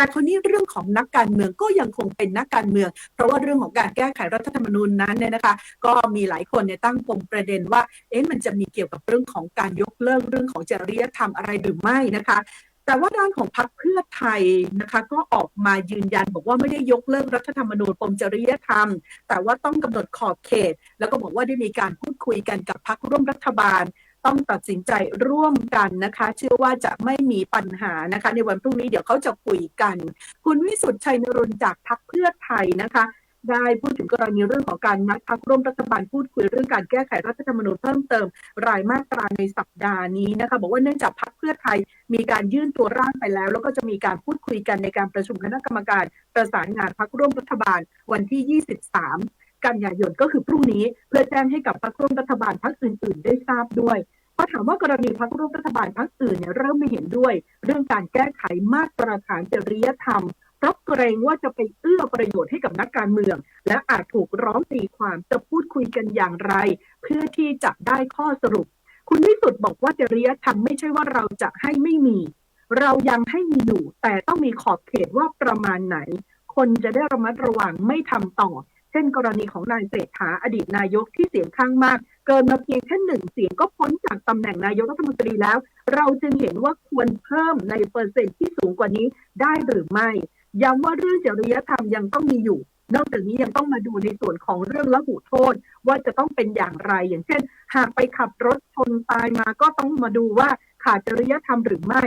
แต่คนนี้เรื่องของนักการเมืองก็ยังคงเป็นนักการเมือง เพราะว่าเรื่องของการแก้ไขรัฐธรรมนูญนั้นเนี่ยนะคะ ก็มีหลายคนเนี่ยตั้งปมประเด็นว่า เอ๊ะมันจะมีเกี่ยวกับเรื่องของการยกเลิกเรื่องของจริยธรรมอะไรหรือไม่นะคะแต่ว่าด้านของพรรคเพื่อไทยนะคะก็ออกมายืนยัน บอกว่าไม่ได้ยกเลิกรัฐธรรมนูญปมจริยธรรม แต่ว่าต้องกำหนดขอบเขต แล้วก็บอกว่าได้มีการพูดคุยกันกับพรรคร่วมรัฐบาล ต้องตัดสินใจร่วมกันนะคะ เชื่อว่าจะไม่มีปัญหานะคะ ในวันพรุ่งนี้เดี๋ยวเขาจะคุยกัน คุณวิสุทธิ์ชัยนรุนจากพรรคเพื่อไทยนะคะได้พูดถึงกรณีเรื่องของการนัดพักร่วมรัฐบาลพูดคุยเรื่องการแก้ไขรัฐธรรมนูญเพิ่มเติม รายมาตราในสัปดาห์นี้นะคะบอกว่าเนื่องจากพรรคเพื่อไทยมีการยื่นตัวร่างไปแล้ว แล้วก็จะมีการพูดคุยกันในการประชุมคณะกรรมการประสานงานพักร่วมรัฐบาลวันที่ 23 กันยายนก็คือพรุ่งนี้เพื่อแจ้งให้กับพรรคร่วมรัฐบาลพรรคอื่น ๆ ได้ทราบด้วย อถามว่ากรณีพรรคร่วมรัฐบาลพรรคอื่นเนี่ยเริ่มไม่เห็นด้วย เรื่องการแก้ไขมาตรฐานจริยธรรมเพราะเกรงว่าจะไปเอื้อประโยชน์ให้กับนักการเมือง และอาจถูกร้องตีความจะพูดคุยกันอย่างไร เพื่อที่จะได้ข้อสรุป คุณวิสุทธ์บอกว่าจริยธรรมไม่ใช่ว่าเราจะให้ไม่มี เรายังให้มีอยู่ แต่ต้องมีขอบเขตว่าประมาณไหน คนจะได้ระมัดระวังไม่ทำต่อ เช่นกรณีของนายเศรษฐาอดีตนายกที่เสียงข้างมาก เกินมาเพียงแค่หนึ่งเสียงก็พ้นจากตำแหน่งนายกรัฐมนตรีแล้ว เราจึงเห็นว่าควรเพิ่มในเปอร์เซ็นต์ที่สูงกว่านี้ได้หรือไม่ย้ำว่าเรื่องจริยธรรมยังต้องมีอยู่ นอกจากนี้ยังต้องมาดูในส่วนของเรื่องละหูโทษ ว่าจะต้องเป็นอย่างไร อย่างเช่น หากไปขับรถชนตายมาก็ต้องมาดูว่าขาดจริยธรรมหรือไม่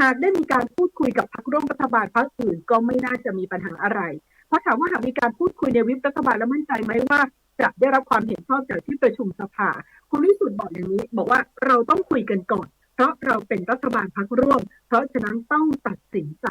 หากได้มีการพูดคุยกับพรรคร่วมรัฐบาลพรรคอื่นก็ไม่น่าจะมีปัญหาอะไร เพราะถามว่าหากมีการพูดคุยในวิปรัฐบาลแล้วมั่นใจไหมว่า จะได้รับความเห็นชอบจากที่ประชุมสภา คุณวิสุทธ์บอกอย่างนี้ บอกว่าเราต้องคุยกันก่อน เพราะเราเป็นรัฐบาลพักร่วม เพราะฉะนั้นต้องตัดสินใจ